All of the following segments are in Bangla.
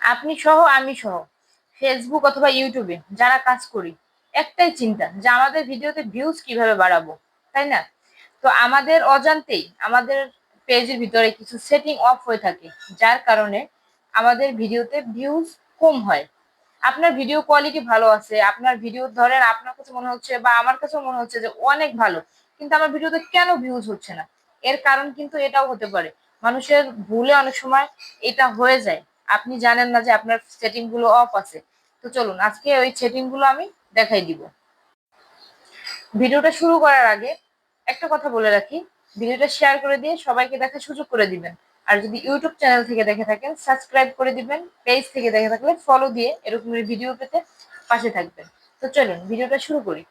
আপনি সহ, আমি সহ ফেসবুক অথবা ইউটিউবে যারা কাজ করি, একটাই চিন্তা যে আমাদের ভিডিওতে ভিউজ কীভাবে বাড়াবো, তাই না? তো আমাদের অজান্তেই, আমাদের পেজের ভিতরে কিছু সেটিং অফ হয়ে থাকে, যার কারণে আমাদের ভিডিওতে ভিউজ কম হয়। আপনার ভিডিও কোয়ালিটি ভালো আছে, আপনার ভিডিও ধরেন আপনার কাছে মনে হচ্ছে বা আমার কাছে মনে হচ্ছে যে অনেক ভালো, কিন্তু আমার ভিডিওতে কেন ভিউজ হচ্ছে না? এর কারণ কিন্তু এটাও হতে পারে। মানুষের ভুলে অনেক সময় এটা হয়ে যায়। আপনি জানেন না যে আপনার সেটিংগুলো অফ আছে। তো চলুন, আজকে ওই সেটিংগুলো আমি দেখাই দিব। ভিডিওটা শুরু করার আগে একটা কথা বলে রাখি, ভিডিওটা শেয়ার করে দিয়ে সবাইকে দেখার সুযোগ করে দিবেন। আর যদি ইউটিউব চ্যানেল থেকে দেখে থাকেন সাবস্ক্রাইব করে দিবেন পেজ থেকে দেখে থাকলে ফলো দিয়ে এরকমের ভিডিও পেতে পাশে থাকবেন। তো চলুন, ভিডিওটা শুরু করি।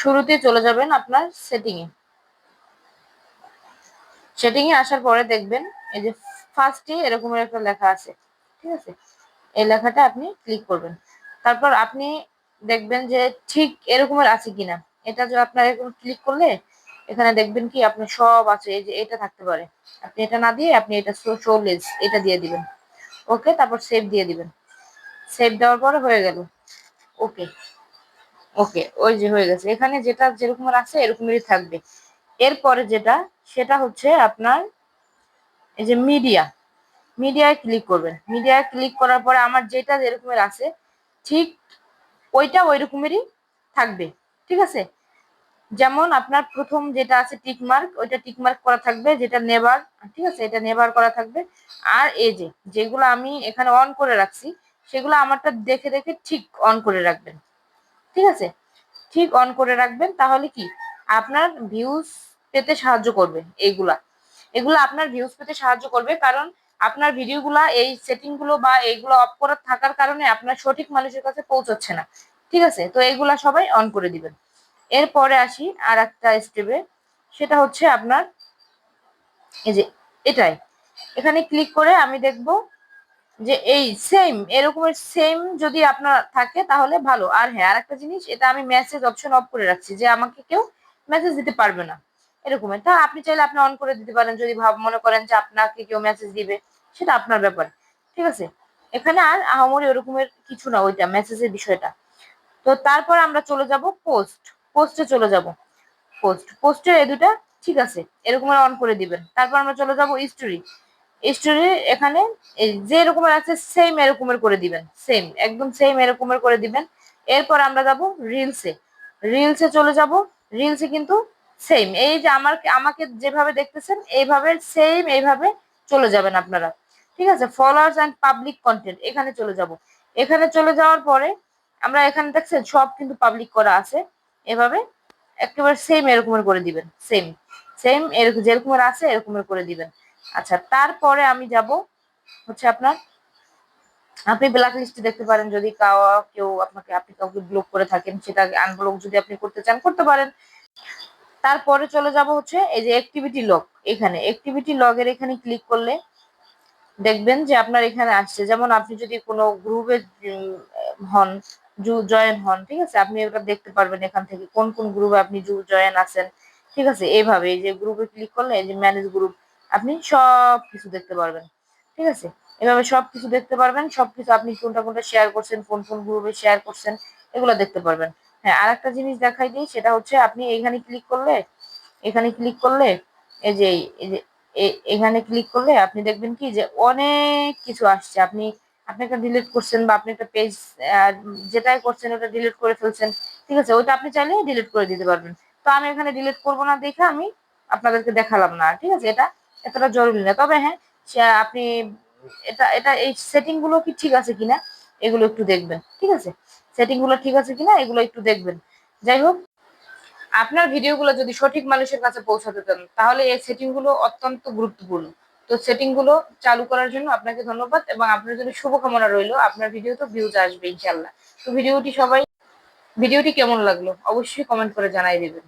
শুরুতে চলে যাবেন আপনার সেটিং এ সেটিং এ আসার পরে দেখবেন, এই যে ফার্স্টে এরকমের একটা লেখা আছে, ঠিক আছে? এই লেখাটা আপনি ক্লিক করবেন। তারপর আপনি দেখবেন যে ঠিক এরকমের আছে কিনা। এটা যে আপনার এরকম ক্লিক করলে, এখানে দেখবেন কি আপনার সব আছে, এই যে এটা থাকতে পারে। আপনি এটা না দিয়ে আপনি এটা শো লেস এটা দিয়ে দিবেন। ওকে, তারপর সেভ দিয়ে দিবেন। সেভ দেওয়ার পরে হয়ে গেল। ওকে ওকে, ওই যে হয়ে গেছে। এখানে যেটা যেরকম আছে, এরকমেরই থাকবে। এরপরে যেটা, সেটা হচ্ছে আপনার এই যে মিডিয়া মিডিয়ায় ক্লিক করবেন। মিডিয়ায় ক্লিক করার পরে আমার যেটা যেরকমের আছে, ঠিক ওইটা ওই রকমেরই থাকবে, ঠিক আছে? যেমন আপনার প্রথম যেটা আছে টিক মার্ক ওইটা টিক মার্ক করা থাকবে, যেটা নেবার ঠিক আছে? এটা নেবার করা থাকবে। আর এই যে, যেগুলো আমি এখানে অন করে রাখছি, সেগুলো আমারটা দেখে দেখে ঠিক অন করে রাখবেন, ঠিক আছে? ঠিক অন করে রাখবেন, তাহলে কি? আপনার ভিউজ পেতে সাহায্য করবে, এইগুলা। এগুলো আপনার ভিউজ পেতে সাহায্য করবে। কারণ আপনার ভিডিওগুলা এই সেটিংগুলো বা এইগুলো অফ করা থাকার কারণে আপনার সঠিক মানুষের কাছে পৌঁছাচ্ছে না। ঠিক আছে? তো এইগুলা সবাই অন করে দিবেন। এরপরে আসি আর একটা স্টেপে সেটা হচ্ছে আপনার এই যে এটাই। এখানে ক্লিক করে আমি দেখব যে এই সেম এরকমের সেম যদি আপনার থাকে তাহলে ভালো। আর হ্যাঁ আর একটা জিনিস, এটা আমি মেসেজ অপশন অফ করে রাখছি যে আমাকে কেউ মেসেজ দিতে পারবে না। এরকমের তা আপনি চাইলে আপনি অন করে দিতে পারেন যদি ভাব, মনে করেন যে আপনাকে কেউ মেসেজ দিবে, সেটা আপনার ব্যাপার। ঠিক আছে? এখানে আর আহামরি ওরকমের কিছু না ওইটা মেসেজের বিষয়টা। তো তারপর আমরা চলে যাব পোস্ট পোস্টে চলে যাব। পোস্ট পোস্টে এই দুটা, ঠিক আছে, এরকম অন করে দিবেন। তারপর আমরা চলে যাব স্টোরি স্টোরি এখানে যে রকমের আছে সেম এরকমের করে দিবেন। সেম একদম সেম এরকমের করে দিবেন। এরপর আমরা যাব রিলসে রিলসে চলে যাব। রিলসে কিন্তু সেম এই যে আমার, আমাকে যেভাবে দেখতেছেন, এইভাবে সেম এইভাবে চলে যাবেন আপনারা। ঠিক আছে? ফলোয়ার্স অ্যান্ড পাবলিক কন্টেন্ট এখানে চলে যাব। এখানে চলে যাওয়ার পরে আমরা এখানে দেখছেন, সব কিন্তু পাবলিক করা আছে। এভাবে একেবারে সেম এরকমের করে দিবেন। সেম সেম এরকম, যেরকমের আছে, এরকমের করে দিবেন। আচ্ছা তারপরে আমি যাব হচ্ছে আপনার, আপনি ব্ল্যাক লিস্টে দেখতে পারেন। যদি কাউ কেউ আপনাকে, আপনি কাউকে ব্লক করে থাকেন, সেটা আনব্লক যদি আপনি করতে চান, করতে পারেন। তারপরে চলে যাব হচ্ছে এই যে অ্যাক্টিভিটি লগ এখানে। অ্যাক্টিভিটি লগের এখানে ক্লিক করলে দেখবেন যে আপনার এখানে আসছে। যেমন আপনি যদি কোনো গ্রুপে হন, জু জয়েন হন, ঠিক আছে? আপনি ওটা দেখতে পারবেন এখান থেকে কোন কোন গ্রুপে আপনি জু জয়েন আছেন, ঠিক আছে? এইভাবে এই যে গ্রুপে ক্লিক করলে এই যে ম্যানেজ গ্রুপ আপনি সব কিছু দেখতে পারবেন, ঠিক আছে? এভাবে সব কিছু দেখতে পারবেন সব কিছু আপনি কোনটা কোনটা শেয়ার করছেন, কোন কোন গ্রুপে শেয়ার করছেন, এগুলো দেখতে পারবেন। হ্যাঁ আর একটা জিনিস দেখাই দিই, সেটা হচ্ছে আপনি এখানে ক্লিক করলে, এখানে ক্লিক করলে, এই যে এই যে এখানে ক্লিক করলে আপনি দেখবেন কি যে অনেক কিছু আসছে। আপনি আপনি একটা ডিলিট করছেন বা আপনি একটা পেজ যেটাই করছেন ওটা ডিলিট করে ফেলছেন, ঠিক আছে? ওইটা আপনি চাইলে ডিলিট করে দিতে পারবেন। তো আমি এখানে ডিলিট করব না দেখে আমি আপনাদেরকে দেখালাম না, ঠিক আছে? এটা এতটা জরুরি না। তবে হ্যাঁ আপনি, এটা এটা এই সেটিংগুলো কি ঠিক আছে কিনা, এগুলো একটু দেখবেন, ঠিক আছে? সেটিংগুলো ঠিক আছে কিনা, এগুলো একটু দেখবেন। যাই হোক, আপনার ভিডিওগুলো যদি সঠিক মানুষের কাছে পৌঁছাতে চান তাহলে এই সেটিংগুলো অত্যন্ত গুরুত্বপূর্ণ। তো সেটিংগুলো চালু করার জন্য আপনাকে ধন্যবাদ, এবং আপনার জন্য শুভকামনা রইল। আপনার ভিডিও তো ভিউজ আসবে ইনশাল্লাহ তো ভিডিওটি সবাই, ভিডিওটি কেমন লাগল? অবশ্যই কমেন্ট করে জানাই দেবেন।